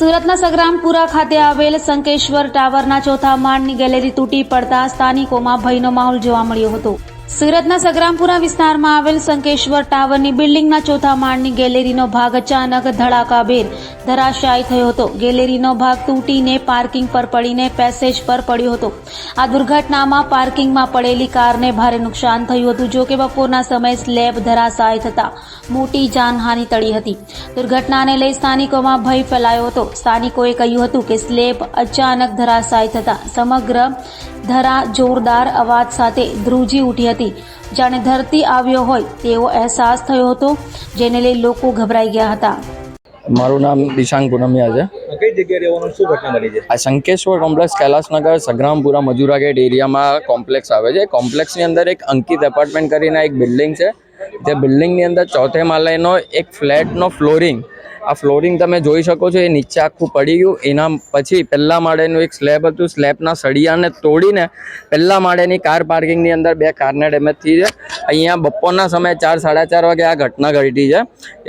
સુરતના સંગ્રામપુરા ખાતે આવેલ સંકેશ્વર ટાવરના ચોથા માળની ગેલેરી તૂટી પડતા સ્થાનિકોમાં ભયનો માહોલ જોવા મળ્યો હતો. સુરતના સંગ્રામપુરા વિસ્તારમાં આવેલ સંકેશ્વર ટાવરની બિલ્ડિંગના ચોથા માળની ગેલેરીનો ભાગ અચાનક ધડાકાભેર ધરાશાયી થયો હતો. ગેલેરીનો ભાગ તૂટીને પાર્કિંગ પર પડીને પેસેજ પર પડ્યો હતો. આ દુર્ઘટનામાં પાર્કિંગમાં પડેલી કારને ભારે નુકસાન થયું હતું. જો કે બપોરના સમયે સ્લેબ ધરાશાય થતા મોટી જાનહાનિ ટળી હતી. દુર્ઘટનાને લઈ સ્થાનિકોમાં ભય ફેલાયો હતો. સ્થાનિકોએ કહ્યું હતું કે સ્લેબ અચાનક ધરાશાય થતા સમગ્ર ધરા જોરદાર અવાજ સાથે ધ્રુજી ઉઠી હતી. જાણે ધરતી આવ્યો હોય તેવો અહેસાસ થયો હતો જેને લઈ લોકો ગભરાઈ ગયા હતા. મારું નામ દિશાંગ પુનમિયા છે. કઈ જગ્યાએ રહેવાનું શું ઘટના બની છે? આ શંકેશ્વર કોમ્પ્લેક્સ કૈલાસનગર સંગ્રામપુરા મજુરા ગેટ એરિયામાં કોમ્પ્લેક્સ આવે છે. કોમ્પ્લેક્સની અંદર એક અંકિત એપાર્ટમેન્ટ કરીને એક બિલ્ડિંગ છે. જે બિલ્ડિંગની અંદર ચોથે માલેનો એક ફ્લેટનો ફ્લોરિંગ આ ફ્લોરિંગ તમે જોઈ શકો છો, એ નીચે આખું પડી ગયું. એના પછી પહેલાં માળેનું એક સ્લેબ હતું સ્લેબના સળિયાને તોડીને પહેલાં માળેની કાર પાર્કિંગની અંદર બે કારને ડેમેજ થઈ છે. અહીંયા બપોરના સમયે ચાર, સાડા ચાર વાગે આ ઘટના ઘટી છે.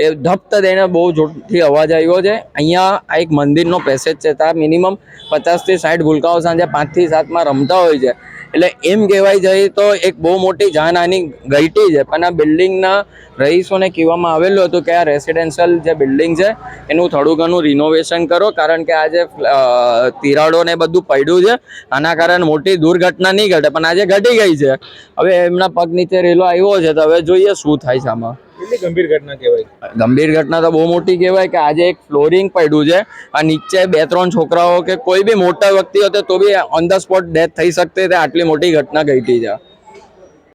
એ ધપ્ત દઈને બહુ જોરથી અવાજ આવ્યો છે. અહીંયા આ એક મંદિરનો પેસેજ છે ત્યાં મિનિમમ પચાસથી સાઠ ભૂલકાઓ સાંજે પાંચથી સાતમાં રમતા હોય છે. એટલે એમ કહેવાય જાય તો એક બહુ મોટી જાનહાની ઘટી છે. પણ આ બિલ્ડિંગના રહીશોને કહેવામાં આવેલું હતું કે આ રેસિડેન્શિયલ જે બિલ્ડિંગ છે, એનું થોડું ઘણું રિનોવેશન કરો, કારણ કે આજે જે તિરાડો ને બધું પડ્યું છે. આના કારણે મોટી દુર્ઘટના નહીં ઘટે પણ આજે ઘટી ગઈ છે. હવે એમના પગ નીચે રેલો આવ્યો છે, તો હવે જોઈએ શું થાય છે આમાં. ગંભીર ઘટના કહેવાય? ગંભીર ઘટના તો બહુ મોટી કહેવાય કે આજે એક ફ્લોરિંગ પડ્યું છે આ નીચે બે, ત્રણ છોકરાઓ કે કોઈ બી મોટા વ્યક્તિ હતો તો be on the spot death થઈ શકતી તે આટલી મોટી ઘટના ઘટી છે.